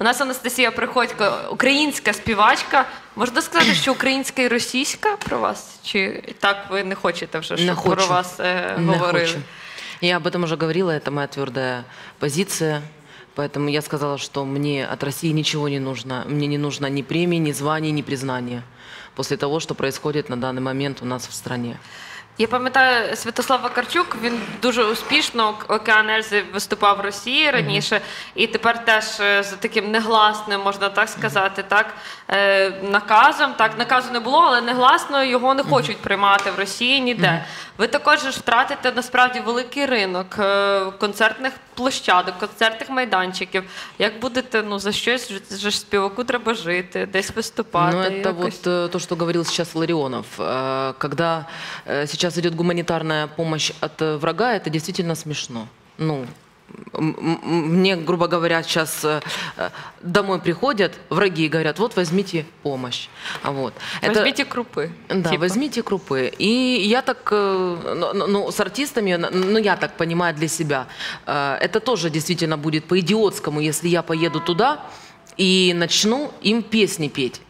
У нас Анастасія Приходько, українська співачка. Можна сказати, що українська і російська про вас? Чи так ви не хочете вже, щоб Не про хочу. вас е, Не говорили? хочу. Я об этом уже говорила, это моя твердая позиция. Поэтому я сказала, что мне от России ничего не нужно. Мне не нужно ни премии, ни званий, ни признания после того, что происходит на данный момент у нас в стране. Я пам'ятаю Святослав Вакарчук, він дуже успішно океан Ельзи виступав в Росії раніше, і тепер теж е, за таким негласним, можна так сказати, так е, наказом. Так, наказу не було, але негласно його не хочуть приймати в Росії ніде. Ви також ж втратите насправді великий ринок е, концертних площадок, концертних майданчиків. Як будете ну за щось же ж співаку треба жити, десь виступати? Ну, это якось? вот э, то, что говорил сейчас Ларионов. Э, Когда э, сейчас идет гуманитарная помощь от э, врага, это действительно смешно. Ну, мне, грубо говоря, сейчас э, э, домой приходят враги и говорят, вот возьмите помощь. Вот. Это- Возьмите крупи. Да, типа. возьмите крупы. И я так, ну, ну, ну, с артистами, ну, я так понимаю для себя, это тоже действительно будет по-идиотскому, если я поеду туда и начну им песни петь.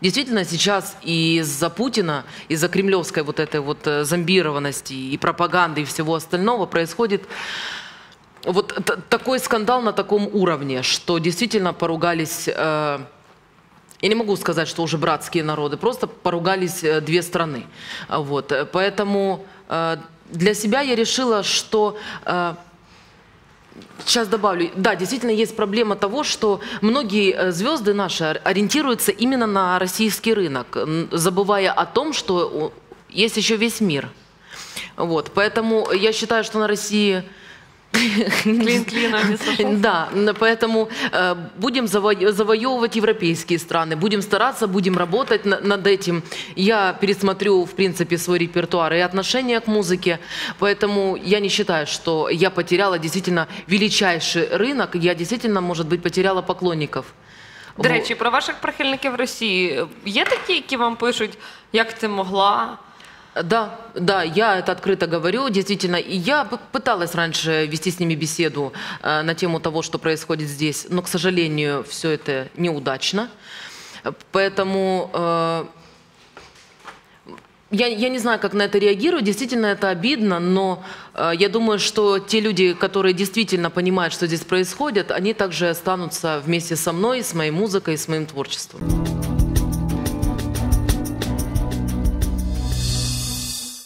Действительно, сейчас из-за Путина, из-за кремлевской вот этой вот э, зомбированности и пропаганды и всего остального происходит вот такой скандал на таком уровне, что действительно поругались э, я не могу сказать, что уже братские народы, просто поругались э, две страны. Вот, поэтому для себя я решила, что Сейчас добавлю. Да, действительно есть проблема того, что многие э, звезды наши ор- ориентируются именно на российский рынок, забывая о том, что есть еще весь мир. Вот, поэтому я считаю, что на России Клин клином не сошел. да, н- поэтому э, будем заво- завоевывать европейские страны, будем стараться, будем работать на- над этим. Я пересмотрю, в принципе, свой репертуар и отношение к музыке, поэтому я не считаю, что я потеряла действительно величайший рынок, я действительно, может быть, потеряла поклонников. До речі, про ваших прихильників Росії є такі, які вам пишуть, як ти могла? Да, да, я это открыто говорю, действительно. И я пыталась раньше вести с ними беседу э, на тему того, что происходит здесь, но, к сожалению, все это неудачно. Поэтому э, я, я не знаю, как на это реагировать. Действительно, это обидно, но э, я думаю, что те люди, которые действительно понимают, что здесь происходит, они также останутся вместе со мной, с моей музыкой, с моим творчеством.